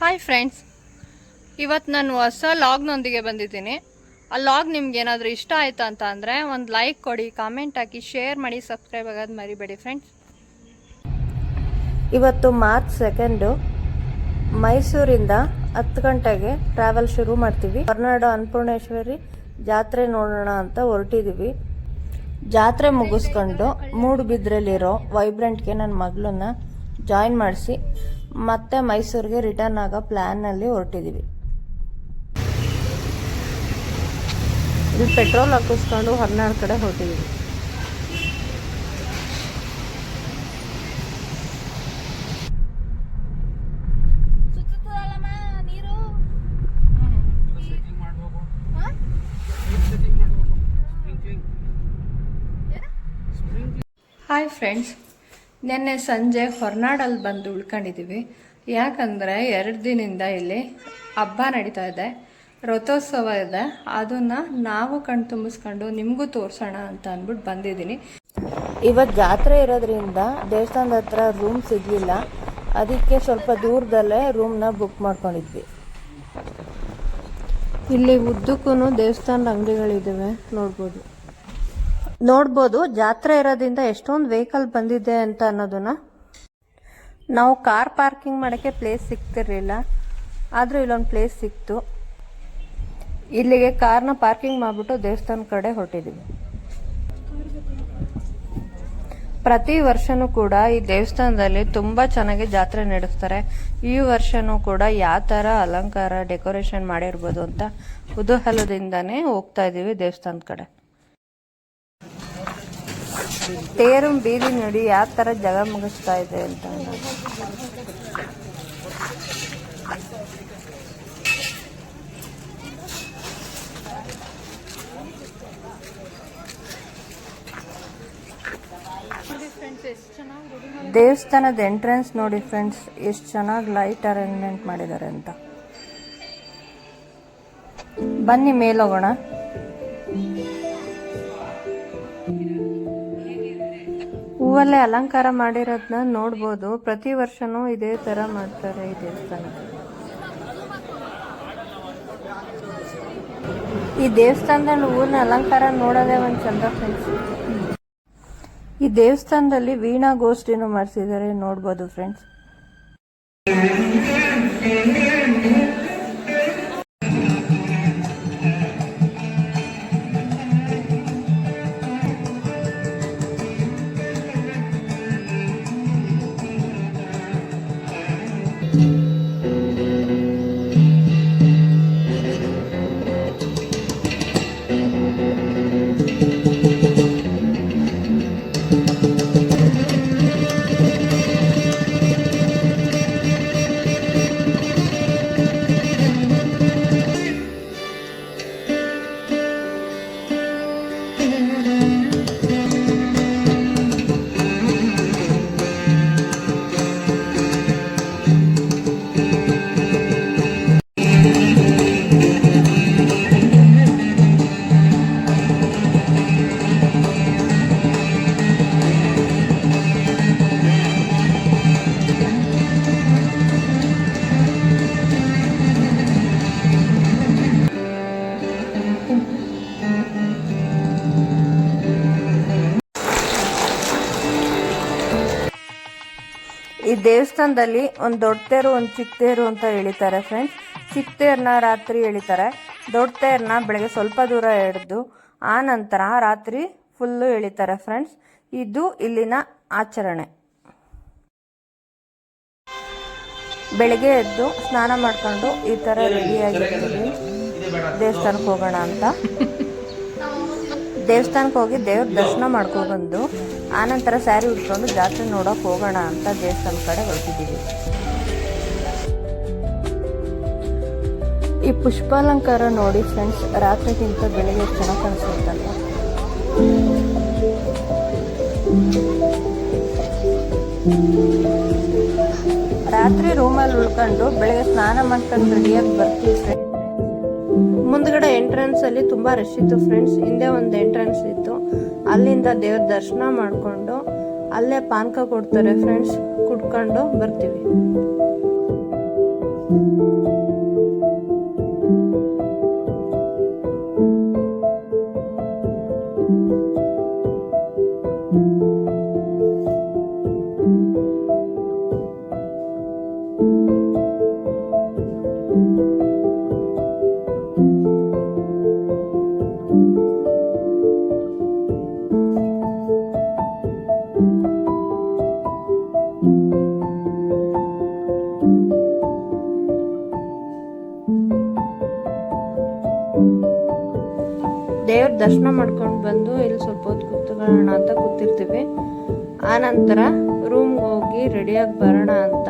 Hi friends ಇವತ್ತು ನಾನು ಹೊಸ ಲಾಗ್ನೊಂದಿಗೆ ಬಂದಿದ್ದೀನಿ. ಆ ಲಾಗ್ ನಿಮ್ಗೆ ಏನಾದರೂ ಇಷ್ಟ ಆಯಿತು ಅಂತ ಅಂದರೆ ಒಂದು ಲೈಕ್ ಕೊಡಿ ಕಾಮೆಂಟ್ ಹಾಕಿ ಶೇರ್ ಮಾಡಿ ಸಬ್ಸ್ಕ್ರೈಬ್ ಆಗೋದು ಮರಿಬೇಡಿ ಫ್ರೆಂಡ್ಸ್ ಇವತ್ತು ಮಾರ್ಚ್ ಸೆಕೆಂಡು ಮೈಸೂರಿಂದ ಹತ್ತು ಗಂಟೆಗೆ ಟ್ರಾವೆಲ್ ಶುರು ಮಾಡ್ತೀವಿ. ಹೊರನಾಡು ಅನ್ನಪೂರ್ಣೇಶ್ವರಿ ಜಾತ್ರೆ ನೋಡೋಣ ಅಂತ ಹೊರಟಿದ್ದೀವಿ ಜಾತ್ರೆ ಮುಗಿಸ್ಕೊಂಡು ಮೂಡುಬಿದ್ರಲ್ಲಿರೋ ವೈಬ್ರೆಂಟ್ಗೆ ನನ್ನ ಮಗಳನ್ನ ಜಾಯಿನ್ ಮಾಡಿಸಿ. ಮತ್ತೆ ಮೈಸೂರಿಗೆ ರಿಟರ್ನ್ ಆಗೋ ಪ್ಲ್ಯಾನಲ್ಲಿ ಹೊರಟಿದ್ದೀವಿ ಇಲ್ಲಿ ಪೆಟ್ರೋಲ್ ಹಾಕಿಸ್ಕೊಂಡು ಹನ್ನೆರಡು ಕಡೆ ಹೊರಟಿದ್ದೀವಿ ಹಾಯ್ ಫ್ರೆಂಡ್ಸ್ ನಿನ್ನೆ ಸಂಜೆ ಹೊರನಾಡಲ್ಲಿ ಬಂದು ಉಳ್ಕೊಂಡಿದ್ದೀವಿ ಯಾಕಂದರೆ ಎರಡು ದಿನದಿಂದ ಇಲ್ಲಿ ಹಬ್ಬ ನಡೀತಾ ಇದೆ. ರಥೋತ್ಸವ ಇದೆ. ಅದನ್ನು ನಾವು ಕಣ್ತುಂಬಿಸ್ಕೊಂಡು ನಿಮಗೂ ತೋರಿಸೋಣ ಅಂತ ಅಂದ್ಬಿಟ್ಟು ಬಂದಿದ್ದೀನಿ. ಇವತ್ತು ಜಾತ್ರೆ ಇರೋದ್ರಿಂದ ದೇವಸ್ಥಾನದ ಹತ್ರ ರೂಮ್ ಸಿಗಲಿಲ್ಲ. ಅದಕ್ಕೆ ಸ್ವಲ್ಪ ದೂರದಲ್ಲೇ ರೂಮ್ನ ಬುಕ್ ಮಾಡ್ಕೊಂಡಿದ್ವಿ. ಇಲ್ಲಿ ಉದ್ದಕ್ಕೂ ದೇವಸ್ಥಾನದ ಅಂಗಡಿಗಳಿದ್ದಾವೆ ನೋಡ್ಬೋದು. ನೋಡ್ಬೋದು. ಜಾತ್ರೆ ಇರೋದ್ರಿಂದ ಎಷ್ಟೊಂದು ವೆಹಿಕಲ್ ಬಂದಿದೆ ಅಂತ ಅನ್ನೋದನ್ನ. ನಾವು ಕಾರ್ ಪಾರ್ಕಿಂಗ್ ಮಾಡೋಕ್ಕೆ ಪ್ಲೇಸ್ ಸಿಗ್ತಿರ್ಲಿಲ್ಲ. ಆದರೂ ಇಲ್ಲೊಂದು ಪ್ಲೇಸ್ ಸಿಕ್ತು. ಇಲ್ಲಿಗೆ ಕಾರ್ನ ಪಾರ್ಕಿಂಗ್ ಮಾಡಿಬಿಟ್ಟು ದೇವಸ್ಥಾನ ಕಡೆ ಹೊರಟಿದ್ದೀವಿ ಪ್ರತಿ ವರ್ಷನೂ ಕೂಡ ಈ ದೇವಸ್ಥಾನದಲ್ಲಿ ತುಂಬ ಚೆನ್ನಾಗಿ ಜಾತ್ರೆ ನಡೆಸ್ತಾರೆ. ಈ ವರ್ಷನೂ ಕೂಡ ಯಾವ ಥರ ಅಲಂಕಾರ ಡೆಕೋರೇಷನ್ ಮಾಡಿರ್ಬೋದು ಅಂತ ಕುತೂಹಲದಿಂದನೇ ಹೋಗ್ತಾ ಇದ್ದೀವಿ ದೇವಸ್ಥಾನದ ಕಡೆ. ತೇರು ಬೀದಿ ನೋಡಿ ಯಾವ ತರ ಜಗ ಮುಗಿಸ್ತಾ ಇದೆ ಅಂತ ದೇವಸ್ಥಾನದ ಎಂಟ್ರೆನ್ಸ್ ನೋಡಿ ಫ್ರೆಂಡ್ಸ್ ಎಷ್ಟು ಚೆನ್ನಾಗಿ ಲೈಟ್ ಅರೇಂಜ್ಮೆಂಟ್ ಮಾಡಿದ್ದಾರೆ ಅಂತ. ಬನ್ನಿ ಮೇಲೋಗೋಣ. ಹೂವಲ್ಲೇ ಅಲಂಕಾರ ಮಾಡಿರೋದನ್ನ ನೋಡ್ಬೋದು. ಪ್ರತಿ ವರ್ಷನೂ ಇದೇ ತರ ಮಾಡ್ತಾರೆ ಈ ದೇವಸ್ಥಾನ. ಈ ದೇವಸ್ಥಾನದಲ್ಲಿ ಹೂವಿನ ಅಲಂಕಾರ ನೋಡೋದೇ ಒಂದು ಚಂದ ಫ್ರೆಂಡ್ಸ್ ಈ ದೇವಸ್ಥಾನದಲ್ಲಿ ವೀಣಾ ಗೋಷ್ಠಿನೂ ಮಾಡಿಸಿದ್ದಾರೆ ನೋಡ್ಬೋದು ಫ್ರೆಂಡ್ಸ್ ಈ ದೇವಸ್ಥಾನದಲ್ಲಿ ಒಂದು ದೊಡ್ಡ ತೇರು, ಒಂದು ಚಿಕ್ಕ ತೇರು ಅಂತ ಎಳಿತಾರೆ ಫ್ರೆಂಡ್ಸ್ ಚಿಕ್ಕ ತೇರನ್ನ ರಾತ್ರಿ ಎಳಿತಾರೆ. ದೊಡ್ಡ ತೇರನ್ನ ಬೆಳಗ್ಗೆ ಸ್ವಲ್ಪ ದೂರ ಎಳೆದು, ಆ ನಂತರ ರಾತ್ರಿ ಫುಲ್ಲು ಎಳಿತಾರೆ ಫ್ರೆಂಡ್ಸ್ ಇದು ಇಲ್ಲಿನ ಆಚರಣೆ. ಬೆಳಗ್ಗೆ ಎದ್ದು ಸ್ನಾನ ಮಾಡಿಕೊಂಡು ಈ ಥರ ರೆಡಿಯಾಗಿರ್ತೀವಿ ದೇವಸ್ಥಾನಕ್ಕೆ ಹೋಗೋಣ ಅಂತ. ದೇವಸ್ಥಾನಕ್ಕೆ ಹೋಗಿ ದೇವ್ರ ದರ್ಶನ ಮಾಡ್ಕೊಬಂದು ಆನಂತರ ಸ್ಯಾರಿ ಉಟ್ಕೊಂಡು ಜಾತ್ರೆ ನೋಡೋಕೆ ಹೋಗೋಣ ಅಂತ ದೇವಸ್ಥಾನ ಕಡೆ ಹೊರಟಿದ್ದೀವಿ. ಈ ಪುಷ್ಪಾಲಂಕಾರ ನೋಡಿ ಫ್ರೆಂಡ್ಸ್ ರಾತ್ರಿಗಿಂತ ಬೆಳಿಗ್ಗೆ ಚೆನ್ನಾಗಿ ಕಾಣಿಸುತ್ತಲ್ಲ ರಾತ್ರಿ ರೂಮಲ್ಲಿ ಉಳ್ಕೊಂಡು ಬೆಳಗ್ಗೆ ಸ್ನಾನ ಮಾಡ್ಕೊಂಡು ರೆಡಿಯಾಗಿ ಬರ್ತೀವಿ ಮುಂದ್ಗಡೆ ಎಂಟ್ರೆನ್ಸ್ ಅಲ್ಲಿ ತುಂಬಾ ರಶ್ ಇತ್ತು ಫ್ರೆಂಡ್ಸ್ ಹಿಂದೆ ಒಂದು ಎಂಟ್ರೆನ್ಸ್ ಇತ್ತು. ಅಲ್ಲಿಂದ ದೇವ್ರ ದರ್ಶನ ಮಾಡ್ಕೊಂಡು ಅಲ್ಲೇ ಪಾನಕ ಕೊಡ್ತಾರೆ ಫ್ರೆಂಡ್ಸ್ ಕುಡ್ಕೊಂಡು ಬರ್ತೀವಿ. ದರ್ಶನ ಮಾಡ್ಕೊಂಡು ಬಂದು ಇಲ್ಲಿ ಸ್ವಲ್ಪ ಹೊತ್ತು ಕೂತ್ಕೊಳ್ಳೋಣ ಅಂತ ಕೂತಿರ್ತೀವಿ. ಆನಂತರ ನಂತರ ರೂಮ್ಗೆ ಹೋಗಿ ರೆಡಿಯಾಗಿ ಬರೋಣ ಅಂತ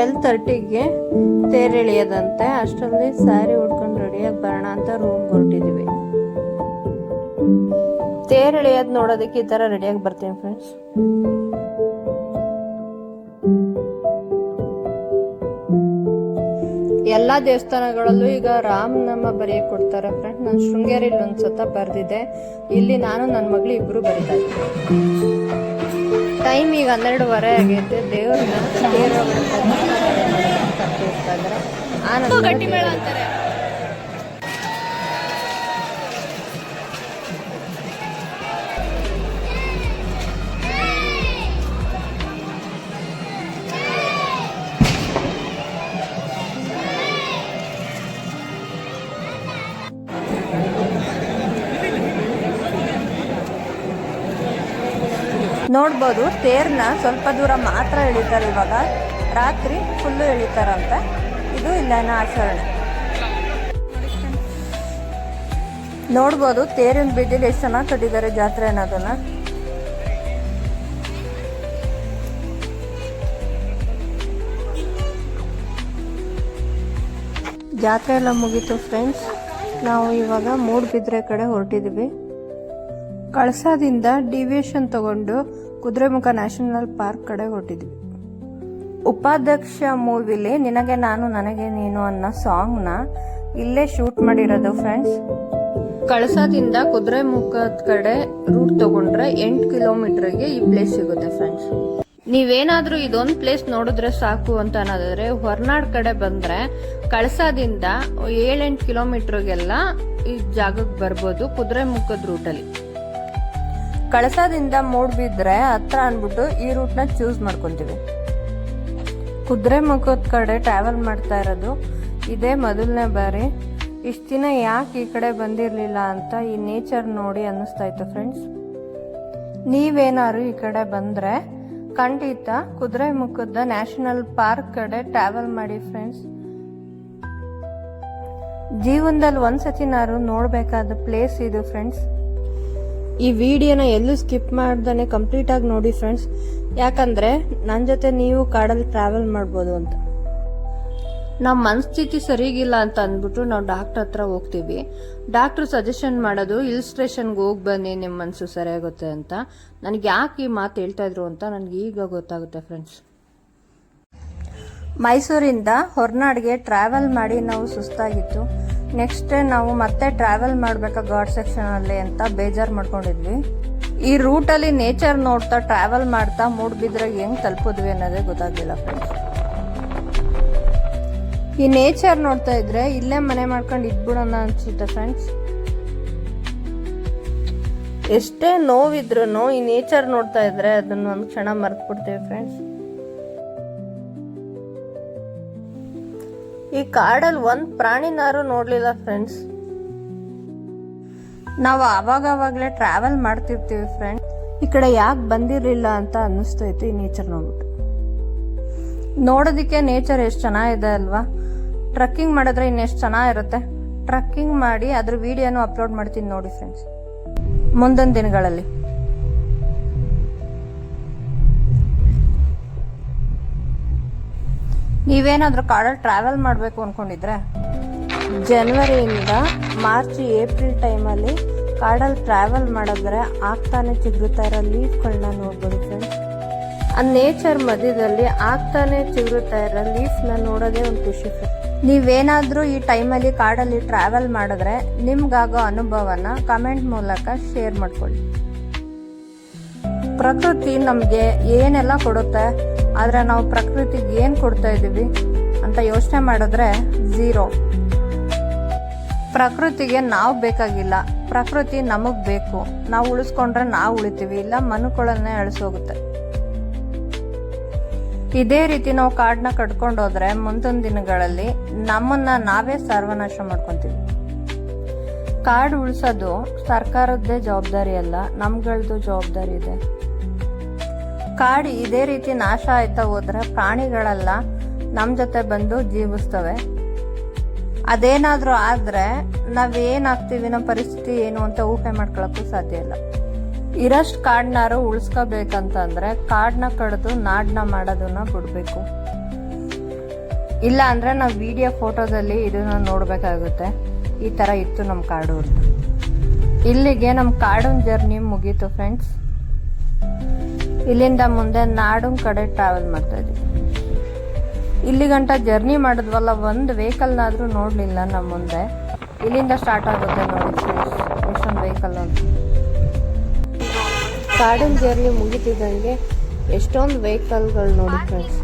ಟ್ವೆಲ್ ತರ್ಟಿಗೆ ತೇರು ಎಳೆಯೋದಂತೆ ಅಷ್ಟರಲ್ಲಿ ಸ್ಯಾರಿ ಉಟ್ಕೊಂಡು ರೆಡಿಯಾಗಿ ಬರೋಣ ಅಂತ ರೂಮ್ ಹೊರಟಿದೀವಿ. ತೇರು ಎಳೆಯೋದು ನೋಡೋದಕ್ಕೆ ಈ ಥರ ರೆಡಿಯಾಗಿ ಬರ್ತೀನಿ ಫ್ರೆಂಡ್ಸ್ ಎಲ್ಲ ದೇವಸ್ಥಾನಗಳಲ್ಲೂ ಈಗ ರಾಮನಾಮ ಬರೆಯಕ್ಕೆ ಕೊಡ್ತಾರೆ ಫ್ರೆಂಡ್ ನಾನು ಶೃಂಗೇರಿಲಿ ಒಂದ್ಸತ ಬರೆದಿದ್ದೆ. ಇಲ್ಲಿ ನಾನು ನನ್ನ ಮಗಳು ಇಬ್ರು ಬರೀತಾ ಟೈಮ್ ಈಗ ಹನ್ನೆರಡುವರೆ ಆಗೈತೆ. ದೇವ್ರನ್ನ ಗಟ್ಟಿ ಹೋಗ್ತಾ ಇದ್ದಾರೆ. ನೋಡ್ಬೋದು, ತೇರ್ನ ಸ್ವಲ್ಪ ದೂರ ಮಾತ್ರ ಎಳಿತಾರೆ ಇವಾಗ. ರಾತ್ರಿ ಫುಲ್ಲು ಎಳಿತಾರಂತೆ. ಇದು ಇಲ್ಲನ ಆಚರಣೆ. ನೋಡ್ಬೋದು, ತೇರಿನ ಬೀದಿಲಿ ಎಷ್ಟು ಚೆನ್ನಾಗಿ ಕಟ್ಟಿದ್ದಾರೆ ಜಾತ್ರೆ ಅನ್ನೋದನ್ನ. ಜಾತ್ರೆ ಎಲ್ಲ ಮುಗೀತು ಫ್ರೆಂಡ್ಸ್ ನಾವು ಇವಾಗ ಮೂಡುಬಿದ್ರೆ ಕಡೆ ಹೊರಟಿದ್ವಿ. ಕಳಸದಿಂದ ಡಿವಿಯೇಷನ್ ತಗೊಂಡು ಕುದುರೆಮುಖ ನ್ಯಾಷನಲ್ ಪಾರ್ಕ್ ಕಡೆ ಹೊರಟಿದ್ವಿ. ಉಪಾಧ್ಯಕ್ಷ ಮೂವಿಲಿ ನಿನಗೆ ನಾನು ನನಗೆ ನೀನು ಅನ್ನೋ ಸಾಂಗ್ನ ಇಲ್ಲೇ ಶೂಟ್ ಮಾಡಿರೋದು ಫ್ರೆಂಡ್ಸ್. ಕಳಸದಿಂದ ಕುದುರೆಮುಖದ ಕಡೆ ರೂಟ್ ತಗೊಂಡ್ರೆ ಎಂಟು ಕಿಲೋಮೀಟರ್ಗೆ ಈ ಪ್ಲೇಸ್ ಸಿಗುತ್ತೆ ಫ್ರೆಂಡ್ಸ್. ನೀವೇನಾದರೂ ಇದೊಂದು ಪ್ಲೇಸ್ ನೋಡಿದ್ರೆ ಸಾಕು ಅಂತ ಅನ್ನೋದಾದ್ರೆ ಹೊರನಾಡ್ ಕಡೆ ಬಂದ್ರೆ ಕಳಸದಿಂದ ಏಳೆಂಟು ಕಿಲೋಮೀಟರ್ಗೆಲ್ಲ ಈ ಜಾಗಕ್ಕೆ ಬರ್ಬೋದು ಕುದುರೆಮುಖದ ರೂಟಲ್ಲಿ. ಕಳಸದಿಂದ ಮೂಡ್ಬಿದ್ರೆ ಹತ್ರ ಅನ್ಬಿಟ್ಟು ಈ ರೂಟ್ನ ಚೂಸ್ ಮಾಡ್ಕೊಂತೀವಿ. ಕುದುರೆಮುಖದ ಕಡೆ ಟ್ರಾವೆಲ್ ಮಾಡ್ತಾ ಇರೋದು, ಇದೇ ಮೊದಲನೇ ಬಾರಿ. ಇಷ್ಟು ದಿನ ಯಾಕೆ ಈ ಕಡೆ ಬಂದಿರಲಿಲ್ಲ ಅಂತ ಈ ನೇಚರ್ ನೋಡಿ ಅನ್ನಿಸ್ತಾ ಇತ್ತು ಫ್ರೆಂಡ್ಸ್ ನೀವೇನಾದ್ರು ಈ ಕಡೆ ಬಂದರೆ ಖಂಡಿತ ಕುದುರೆಮುಖದ ನ್ಯಾಷನಲ್ ಪಾರ್ಕ್ ಕಡೆ ಟ್ರಾವೆಲ್ ಮಾಡಿ ಫ್ರೆಂಡ್ಸ್ ಜೀವನದಲ್ಲಿ ಒಂದ್ಸತಿನಾರು ನೋಡಬೇಕಾದ ಪ್ಲೇಸ್ ಇದು ಫ್ರೆಂಡ್ಸ್ ಈ ವಿಡಿಯೋನ ಎಲ್ಲೂ ಸ್ಕಿಪ್ ಮಾಡ್ದೇ ಕಂಪ್ಲೀಟ್ ಆಗಿ ನೋಡಿ ಫ್ರೆಂಡ್ಸ್. ಯಾಕಂದ್ರೆ ನನ್ನ ಜೊತೆ ನೀವು ಕಾಡಲ್ಲಿ ಟ್ರಾವೆಲ್ ಮಾಡ್ಬೋದು ಅಂತ. ನಮ್ಮ ಮನಸ್ಥಿತಿ ಸರಿಗಿಲ್ಲ ಅಂತ ಅಂದ್ಬಿಟ್ಟು ನಾವು ಡಾಕ್ಟರ್ ಹತ್ರ ಹೋಗ್ತೀವಿ. ಡಾಕ್ಟ್ರು ಸಜೆಷನ್ ಮಾಡೋದು ಹಿಲ್ ಸ್ಟೇಷನ್ಗೆ ಹೋಗಿ ಬನ್ನಿ ನಿಮ್ಮ ಮನಸ್ಸು ಸರಿಯಾಗುತ್ತೆ ಅಂತ. ನನಗೆ ಯಾಕೆ ಈ ಮಾತು ಹೇಳ್ತಾ ಇದ್ರು ಅಂತ ನನಗೆ ಈಗ ಗೊತ್ತಾಗುತ್ತೆ ಫ್ರೆಂಡ್ಸ್. ಮೈಸೂರಿಂದ ಹೊರನಾಡಿಗೆ ಟ್ರಾವೆಲ್ ಮಾಡಿ ನಾವು ಸುಸ್ತಾಗಿತ್ತು. ನೆಕ್ಸ್ಟ್ ನಾವು ಮತ್ತೆ ಟ್ರಾವೆಲ್ ಮಾಡ್ಬೇಕಾ ಗಾಡ್ ಸೆಕ್ಷನಲ್ಲಿ ಅಂತ ಬೇಜಾರು ಮಾಡ್ಕೊಂಡಿದ್ವಿ. ಈ ರೂಟಲ್ಲಿ ನೇಚರ್ ನೋಡ್ತಾ ಟ್ರಾವೆಲ್ ಮಾಡ್ತಾ ಮೂಡ್ಬಿದ್ರೆ ಹೆಂಗ್ ತಲುಪಿದ್ವಿ ಅನ್ನೋದೇ ಗೊತ್ತಾಗ್ಲಿಲ್ಲ ಫ್ರೆಂಡ್ಸ್ ಈ ನೇಚರ್ ನೋಡ್ತಾ ಇದ್ರೆ ಇಲ್ಲೇ ಮನೆ ಮಾಡ್ಕೊಂಡು ಇದ್ಬಿಡೋಣ ಅನ್ಸುತ್ತೆ ಫ್ರೆಂಡ್ಸ್ ಎಷ್ಟೇ ನೋವಿದ್ರು ಈ ನೇಚರ್ ನೋಡ್ತಾ ಇದ್ರೆ ಅದನ್ನ ಒಂದು ಕ್ಷಣ ಮರ್ತ್ ಬಿಡ್ತೀವಿ ಫ್ರೆಂಡ್ಸ್ ಈ ಕಾಡಲ್ಲಿ ಒಂದು ಪ್ರಾಣಿನಾರು ನೋಡಲಿಲ್ಲ ಫ್ರೆಂಡ್ಸ್ ನಾವು ಆವಾಗವಾಗಲೇ ಟ್ರಾವೆಲ್ ಮಾಡ್ತಿರ್ತೀವಿ ಫ್ರೆಂಡ್ ಈ ಕಡೆ ಯಾಕೆ ಬಂದಿರಲಿಲ್ಲ ಅಂತ ಅನ್ನಿಸ್ತೈತೆ ಈ ನೇಚರ್ ನೋಡ್ಬಿಟ್ಟು. ನೋಡೋದಕ್ಕೆ ನೇಚರ್ ಎಷ್ಟು ಚೆನ್ನಾಗಿದೆ ಅಲ್ವಾ? ಟ್ರಕ್ಕಿಂಗ್ ಮಾಡಿದ್ರೆ ಇನ್ನೆಷ್ಟು ಚೆನ್ನಾಗಿರುತ್ತೆ? ಟ್ರಕ್ಕಿಂಗ್ ಮಾಡಿ ಅದ್ರ ವಿಡಿಯೋನು ಅಪ್ಲೋಡ್ ಮಾಡ್ತೀನಿ ನೋಡಿ ಫ್ರೆಂಡ್ಸ್ ಮುಂದಿನ ದಿನಗಳಲ್ಲಿ. ನೀವೇನಾದ್ರೂ ಕಾಡಲ್ಲಿ ಟ್ರಾವೆಲ್ ಮಾಡಬೇಕು ಅನ್ಕೊಂಡಿದ್ರೆ ಜನ್ವರಿಯಿಂದ ಮಾರ್ಚ್ ಏಪ್ರಿಲ್ ಟೈಮಲ್ಲಿ ಕಾಡಲ್ಲಿ ಟ್ರಾವೆಲ್ ಮಾಡಿದ್ರೆ ಆಗ್ತಾನೆ ಚಿಗುರುತ್ತಾ ಇರೋ ಲೀಫ್ಗಳನ್ನ ನೋಡ್ಬೋದು ಫ್ರೆಂಡ್ಸ್ ಆ ನೇಚರ್ ಮಧ್ಯದಲ್ಲಿ ಆಗ್ತಾನೆ ಚಿಗುರುತ್ತಾ ಇರೋ ಲೀಫ್ನ ನೋಡೋದೇ ಒಂದು ಖುಷಿ ನೀವೇನಾದರೂ ಈ ಟೈಮಲ್ಲಿ ಕಾಡಲ್ಲಿ ಟ್ರಾವೆಲ್ ಮಾಡಿದ್ರೆ ನಿಮ್ಗಾಗೋ ಅನುಭವನ ಕಮೆಂಟ್ ಮೂಲಕ ಶೇರ್ ಮಾಡ್ಕೊಳ್ಳಿ. ಪ್ರಕೃತಿ ನಮಗೆ ಏನೆಲ್ಲ ಕೊಡುತ್ತೆ, ಆದರೆ ನಾವು ಪ್ರಕೃತಿಗೆ ಏನು ಕೊಡ್ತಾ ಇದ್ದೀವಿ ಅಂತ ಯೋಚನೆ ಮಾಡಿದ್ರೆ ಝೀರೋ. ಪ್ರಕೃತಿಗೆ ನಾವು ಬೇಕಾಗಿಲ್ಲ, ಪ್ರಕೃತಿ ನಮಗೆ ಬೇಕು. ನಾವು ಉಳಿಸ್ಕೊಂಡ್ರೆ ನಾವು ಉಳಿತೀವಿ, ಇಲ್ಲ ಮನುಗಳನ್ನೇ ಅಳಿಸೋಗುತ್ತೆ. ಇದೇ ರೀತಿ ನಾವು ಕಾಡನ್ನ ಕಟ್ಕೊಂಡು ಹೋದ್ರೆ ಮುಂದಿನ ದಿನಗಳಲ್ಲಿ ನಮ್ಮನ್ನ ನಾವೇ ಸರ್ವನಾಶ ಮಾಡ್ಕೊಂತೀವಿ. ಕಾಡು ಉಳಿಸೋದು ಸರ್ಕಾರದ್ದೇ ಜವಾಬ್ದಾರಿ ಅಲ್ಲ ನಮ್ಗಳದ್ದು ಜವಾಬ್ದಾರಿ ಇದೆ. ಕಾಡು ಇದೇ ರೀತಿ ನಾಶ ಆಯ್ತಾ ಹೋದ್ರೆ ಪ್ರಾಣಿಗಳೆಲ್ಲ ನಮ್ ಜೊತೆ ಬಂದು ಜೀವಿಸ್ತವೆ. ಅದೇನಾದ್ರೂ ಆದ್ರೆ ನಾವೇನಾಗ್ತೀವಿ ನಮ್ಮ ಪರಿಸ್ಥಿತಿ ಏನು ಅಂತ ಊಹೆ ಮಾಡ್ಕೊಳಕ್ಕೂ ಸಾಧ್ಯ ಇಲ್ಲ. ಇರಷ್ಟು ಕಾಡ್ನಾರು ಉಳಿಸ್ಕೋಬೇಕಂತಂದ್ರೆ ಕಾಡ್ನ ಕಡಿದು ನಾಡ್ನ ಮಾಡೋದನ್ನ ಬಿಡ್ಬೇಕು. ಇಲ್ಲ ಅಂದ್ರೆ ನಾವು ವಿಡಿಯೋ ಫೋಟೋದಲ್ಲಿ ಇದನ್ನ ನೋಡ್ಬೇಕಾಗುತ್ತೆ. ಈ ತರ ಇತ್ತು ನಮ್ಮ ಕಾಡು ಇಲ್ಲಿಗೆ ನಮ್ಮ ಕಾಡಿನ ಜರ್ನಿ ಮುಗೀತು ಫ್ರೆಂಡ್ಸ್ ಇಲ್ಲಿಂದ ಮುಂದೆ ನಾಡಿನ ಕಡೆ ಟ್ರಾವೆಲ್ ಮಾಡ್ತಾ ಇದ್ವಿ. ಇಲ್ಲಿ ಗಂಟ ಜರ್ನಿ ಮಾಡಿದ್ವಲ್ಲ, ಒಂದು ವೆಹಿಕಲ್ನಾದ್ರೂ ನೋಡಲಿಲ್ಲ ನಮ್ಮ ಮುಂದೆ. ಇಲ್ಲಿಂದ ಸ್ಟಾರ್ಟ್ ಆಗುತ್ತೆ ನೋಡಿ ಎಷ್ಟೊಂದು ವೆಹಿಕಲ್ ಅಂತ. ಕಾಡಿನ ಜರ್ನಿ ಮುಗಿತಿದ್ದಂಗೆ ಎಷ್ಟೊಂದು ವೆಹಿಕಲ್ಗಳು ನೋಡಿ ಫ್ರೆಂಡ್ಸ್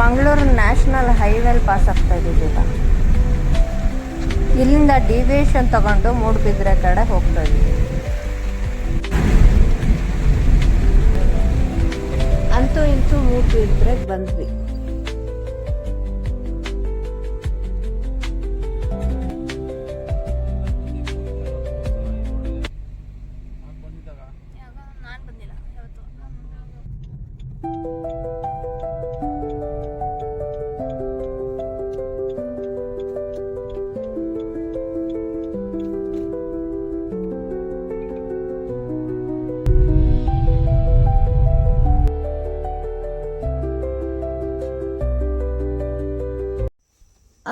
ಮಂಗಳೂರು ನ್ಯಾಷನಲ್ ಹೈವೇಲ್ ಪಾಸ್ ಆಗ್ತಾ ಇದ್ದೀವಿ ಇಲ್ಲಿಂದ ಡಿವಿಯೇಷನ್ ತಗೊಂಡು ಮೂಡುಬಿದ್ರೆ ಕಡೆ ಹೋಗ್ತಾ ಇದ್ದೀವಿ ಅಂತೂ ಇಂತೂ ಮೂಡುಬಿದ್ರೆ ಬಂದ್ವಿ.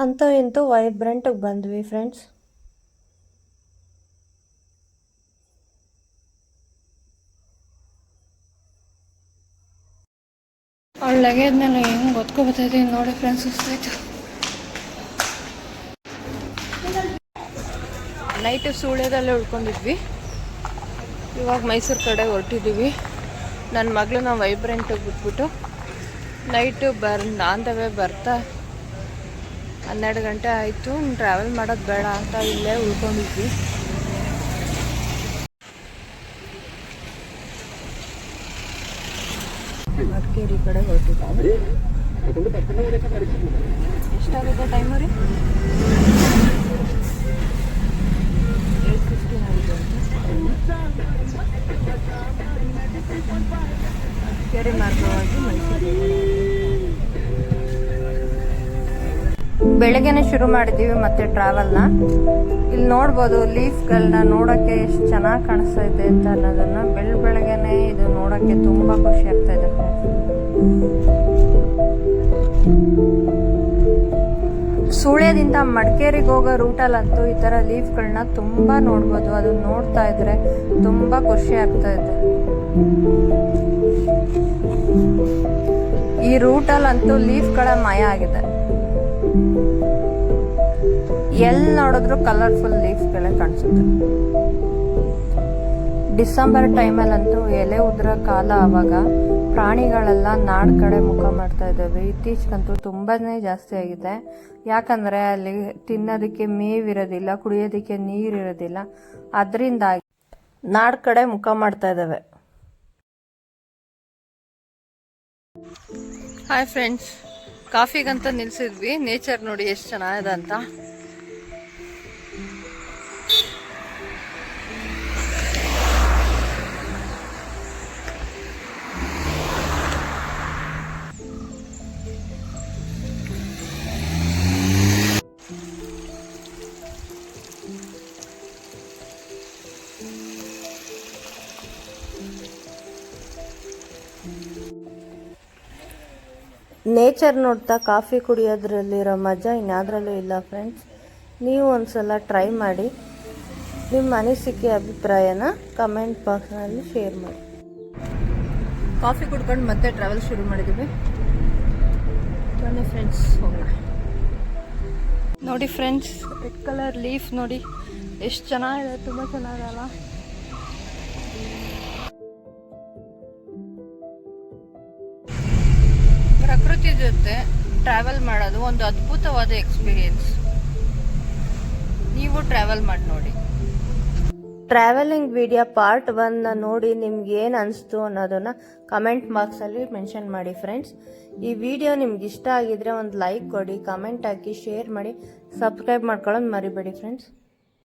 ಅಂತೂ ಇಂತೂ ವೈಬ್ರೆಂಟಿಗೆ ಬಂದ್ವಿ ಫ್ರೆಂಡ್ಸ್ ಅವಳ ನಾನು ಹೆಂಗೆ ಇದ್ದೀನಿ ನೋಡಿ ಫ್ರೆಂಡ್ಸ್ ಸುಸ್ತಾಯ್ತು ನೈಟ್ ಸೂಳ್ಯದಲ್ಲೇ ಉಳ್ಕೊಂಡಿದ್ವಿ. ಇವಾಗ ಮೈಸೂರು ಕಡೆ ಹೊರಟಿದ್ದೀವಿ ನನ್ನ ನಾವು ವೈಬ್ರೆಂಟಿಗೆ ಬಿಟ್ಬಿಟ್ಟು ನೈಟು ಬರ್ ಆಂದವೇ ಬರ್ತಾ ಹನ್ನೆರಡು ಗಂಟೆ ಆಯಿತು ಟ್ರಾವೆಲ್ ಮಾಡೋದು ಬೇಡ ಅಂತ ಇಲ್ಲೇ ಉಳ್ಕೊಂಡಿದ್ವಿ. ಮಡಿಕೇರಿ ಕಡೆ ಹೊರಟಿದ್ದೀವಿ ಎಷ್ಟಾಗುತ್ತೆ ಟೈಮು ರೀ ಏಯ್ಟ್ ಫಿಫ್ಟೀನ್ ಆಗಿದೆ ಮಡಿಕೇರಿ ಮಾರ್ಗವಾಗಿ ಮೈಸೂರಿಗೆ ಬೆಳಗ್ಗೆನೆ ಶುರು ಮಾಡಿದ್ದೀವಿ ಮತ್ತೆ ಟ್ರಾವೆಲ್ನ ಇಲ್ಲಿ ನೋಡ್ಬೋದು ಲೀಫ್ಗಳನ್ನ ನೋಡೋಕ್ಕೆ ಎಷ್ಟು ಚೆನ್ನಾಗಿ ಕಾಣಿಸ್ತಾ ಇದೆ ಅಂತ ಅನ್ನೋದನ್ನ. ಬೆಳ ಬೆಳಗ್ಗೆನೆ ಇದು ನೋಡೋಕ್ಕೆ ತುಂಬಾ ಖುಷಿ ಆಗ್ತಾ ಇದೆ ಸುಳ್ಯದಿಂದ ಮಡಿಕೇರಿಗೆ ಹೋಗೋ ರೂಟಲ್ಲಂತೂ ಈ ಥರ ಲೀಫ್ಗಳನ್ನ ತುಂಬ ನೋಡ್ಬೋದು. ಅದನ್ನ ನೋಡ್ತಾ ಇದ್ರೆ ತುಂಬ ಖುಷಿ ಆಗ್ತಾ ಇದೆ. ಈ ರೂಟಲ್ಲಂತೂ ಲೀಫ್ಗಳ ಮಯ ಆಗಿದೆ. ಎಲ್ಲಿ ನೋಡಿದ್ರು ಕಲರ್ಫುಲ್ ಲೀಫ್ಗಳೇ ಕಾಣಿಸುತ್ತೆ. ಡಿಸೆಂಬರ್ ಟೈಮಲ್ಲಂತೂ ಎಲೆ ಉದ್ರ ಕಾಲ ಆವಾಗ ಪ್ರಾಣಿಗಳೆಲ್ಲ ನಾಡ್ ಕಡೆ ಮುಖ ಮಾಡ್ತಾ ಇದ್ದಾವೆ. ಇತ್ತೀಚೆಗಂತೂ ತುಂಬಾನೇ ಜಾಸ್ತಿ ಆಗಿದೆ. ಯಾಕಂದ್ರೆ ಅಲ್ಲಿ ತಿನ್ನೋದಕ್ಕೆ ಮೇವಿರೋದಿಲ್ಲ, ಕುಡಿಯೋದಕ್ಕೆ ನೀರಿರೋದಿಲ್ಲ. ಅದರಿಂದ ನಾಡ್ ಕಡೆ ಮುಖ ಮಾಡ್ತಾ ಇದ್ದಾವೆ. ಹಾಯ್ ಫ್ರೆಂಡ್ಸ್ ಕಾಫಿಗಂತ ನಿಲ್ಸಿದ್ವಿ. ನೇಚರ್ ನೋಡಿ ಎಷ್ಟು ಚೆನ್ನಾಗಿದೆ ಅಂತ. ನೇಚರ್ ನೋಡ್ತಾ ಕಾಫಿ ಕುಡಿಯೋದ್ರಲ್ಲಿರೋ ಮಜಾ ಇನ್ಯಾವುದ್ರಲ್ಲೂ ಇಲ್ಲ ಫ್ರೆಂಡ್ಸ್ ನೀವು ಒಂದ್ಸಲ ಟ್ರೈ ಮಾಡಿ. ನಿಮ್ಮ ಅನಿಸಿಕೆ, ಅಭಿಪ್ರಾಯನ ಕಮೆಂಟ್ ಬಾಕ್ಸ್ನಲ್ಲಿ ಶೇರ್ ಮಾಡಿ. ಕಾಫಿ ಕುಡ್ಕೊಂಡು ಮತ್ತೆ ಟ್ರಾವೆಲ್ ಶುರು ಮಾಡಿದ್ದೀವಿ ಬನ್ನಿ ಫ್ರೆಂಡ್ಸ್ ಹೋಗೋಣ. ನೋಡಿ ಫ್ರೆಂಡ್ಸ್ ರೆಡ್ ಕಲರ್ ಲೀಫ್ ನೋಡಿ. ಎಷ್ಟು ಚೆನ್ನಾಗಿದೆ, ತುಂಬ ಚೆನ್ನಾಗಲ್ಲ ಪ್ರಕೃತಿ ಜೊತೆ ಟ್ರಾವೆಲ್ ಮಾಡೋದು ಒಂದು ಅದ್ಭುತವಾದ ಎಕ್ಸ್ಪೀರಿಯನ್ಸ್ ನೀವು ಟ್ರಾವೆಲ್ ಮಾಡಿ ನೋಡಿ. ಟ್ರಾವೆಲಿಂಗ್ ವಿಡಿಯೋ ಪಾರ್ಟ್ ಒನ್ನ ನೋಡಿ ನಿಮ್ಗೆ ಏನು ಅನಿಸ್ತು ಅನ್ನೋದನ್ನ ಕಮೆಂಟ್ ಬಾಕ್ಸಲ್ಲಿ ಮೆನ್ಷನ್ ಮಾಡಿ ಫ್ರೆಂಡ್ಸ್ ಈ ವಿಡಿಯೋ ನಿಮ್ಗೆ ಇಷ್ಟ ಆಗಿದ್ರೆ ಒಂದು ಲೈಕ್ ಕೊಡಿ ಕಮೆಂಟ್ ಹಾಕಿ ಶೇರ್ ಮಾಡಿ ಸಬ್ಸ್ಕ್ರೈಬ್ ಮಾಡ್ಕೊಳ್ಳೋದು ಮರಿಬೇಡಿ ಫ್ರೆಂಡ್ಸ್